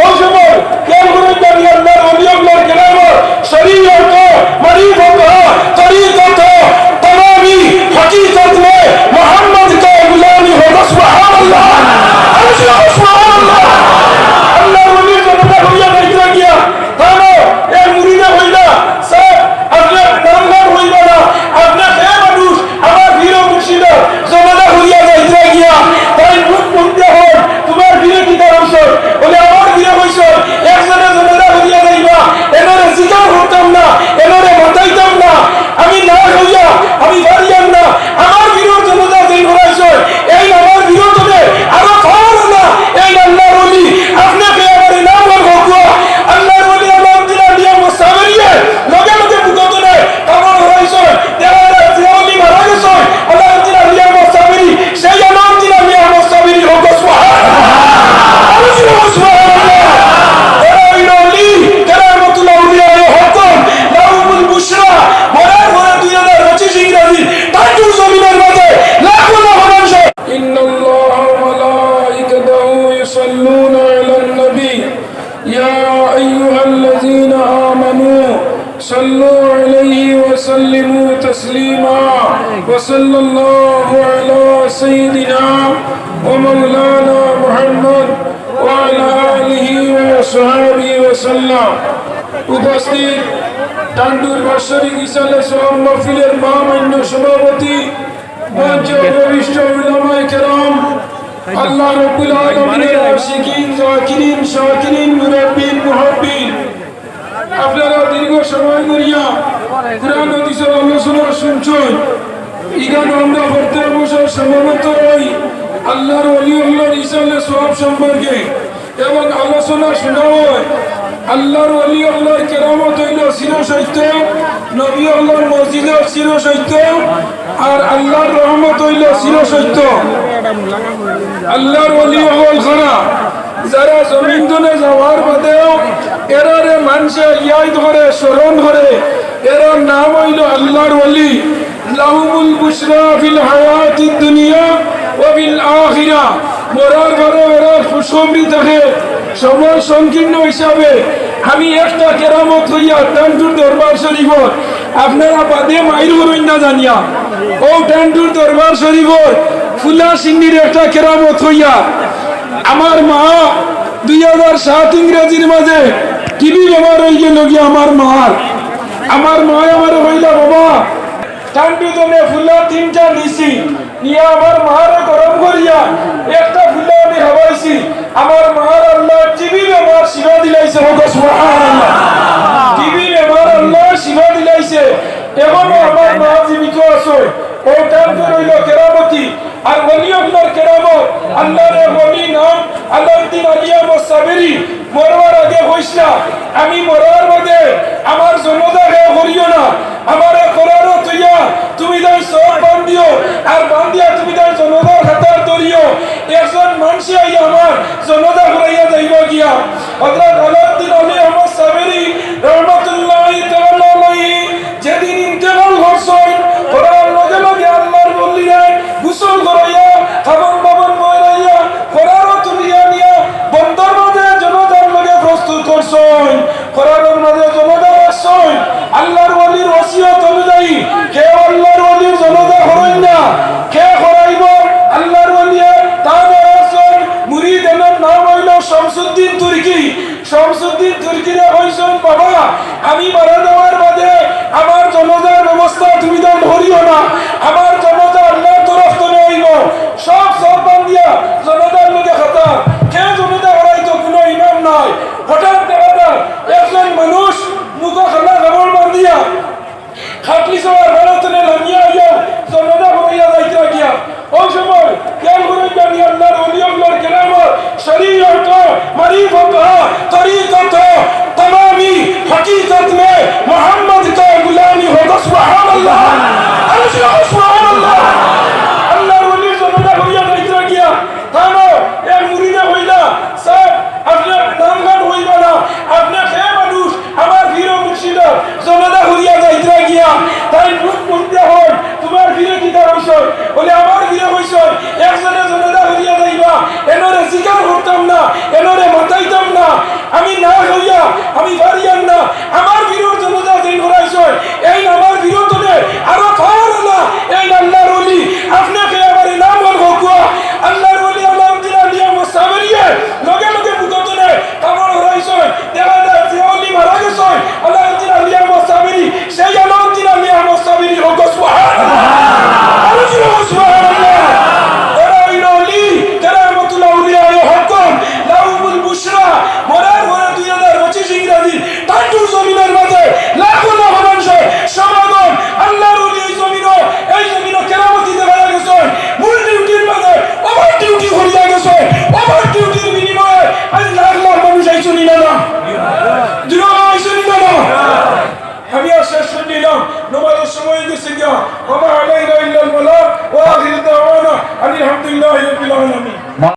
ওই সময় تسليما وصلى الله على سيدنا ومولانا محمد وعلى آله وصحبه وسلم উপস্থিত টান্ডুর বাৎসরিক ইসালে সোহাম মহফিলের মহামান্য সভাপতি মঞ্চ উপবিষ্ট উলামায়ে কেরাম আল্লাহ রাব্বুল আলামিনের আশিকিন জাকিরিন শাকিরিন মুরাব্বিন মুহাব্বিন আপনারা দীর্ঘ সময় ধরিয়া কোরআন হাদিসের শুনছেন ইগান আমরা পড়তে বসার সমবেত হই আল্লাহর ওলি আল্লাহর সওয়াব সম্পর্কে। এবং আলোচনা শোনা হয় আল্লাহর ওলি আল্লাহর কেরামত হইল চির সত্য নবী আল্লাহর মসজিদে চির সত্য আর আল্লাহর রহমত হইল চির সত্য আল্লাহর ওলি হল খানা। যারা জমিন যাওয়ার বাদেও এরারে মানুষে ইয়াই ধরে স্মরণ করে এরার নাম হইল আল্লাহর ওলি লাহুমুল বুশরা ফিল হায়াতি দুনিয়া ও বিল আখিরা। মরার ঘরে এরা খুশখবরি থাকে সময় সংকীর্ণ হিসাবে আমি একটা কেরামত হইয়া টান্টুর দরবার শরীফর, আপনারা বাদে মাইর করুন না জানিয়া। ও টান্টুর দরবার শরীফর, ফুলা সিন্নির একটা কেরামত হইয়া। আমার মা দুই হাজার সাত ইংরেজির মাঝে টিভি ব্যবহার হয়ে গেল গিয়ে আমার মার। আমার মা আমার হইলা বাবা। টান্টু দমে ফুলা তিনটা নিছি। নিয়ে আমার মারে গরম করিয়া একটা ফুলা আমি হাওয়াইছি আমার মার আল্লাহ টিভি ব্যবহার শিবা দিলাইছে হোক সুবহানাল্লাহ। টিভি ব্যবহার আল্লাহ শিবা দিলাইছে। এখনও আমার মা জীবিত আছে। ও টান্টু রইল কেরামতি। আর ওলি আল্লাহর কেরামত। আল্লাহর ওলি নাম আলাউদ্দিন আলিয়া মোসাবেরি মরবার আগে হইস না আমি মরার মধ্যে আমার জনতা হে করিও না। আমার করারও তুইয়া তুমি তাই সব বান্ধিও। আর বান্ধিয়া তুমি তাই জনতার হাতার ধরিও একজন মানুষে আই আমার জনতা ঘুরাইয়া যাইব গিয়া। হযরত আলাউদ্দিন আলী সাবেরি যেদিন ইন্তেকাল করার লগে লগে আল্লাহর বললিলেন গোসল করাইয়া, খাবন বাবন বইরাইয়া করারও তুলিয়া নিয়া বন্দর মাঝে জনতার লগে প্রস্তুত করছেন। করার মাঝে আসছেন আল্লাহর ওলির ওসিয়ত অনুযায়ী কে আমি